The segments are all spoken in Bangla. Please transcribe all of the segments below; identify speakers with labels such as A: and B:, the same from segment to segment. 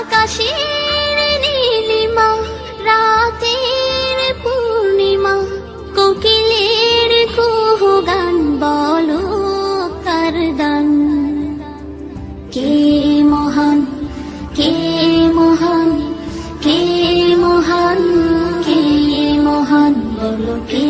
A: আকাশের নীলিমা, রাতের পূর্ণিমা, কোকিলের কুহু গান বলো কার দান কে মহান কে মহান কে মহান কে মহান, বলো কে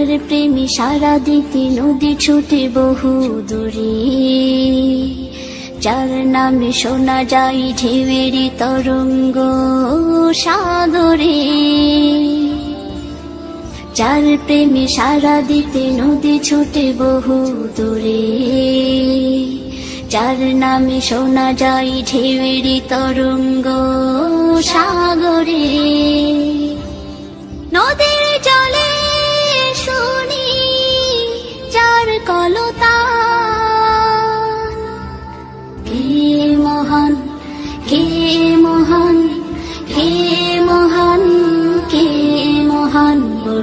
A: চার প্রেমী সারা দিতে নদী ছুটে বহু দূরে। যার নামে শোনা যায় ঢেউয়েরই তরঙ্গ সাদরে যার প্রেমে সারা দিতে নদী ছুটে বহু দূরে। যার নামে শোনা যায় ঢেউয়েরই তরঙ্গ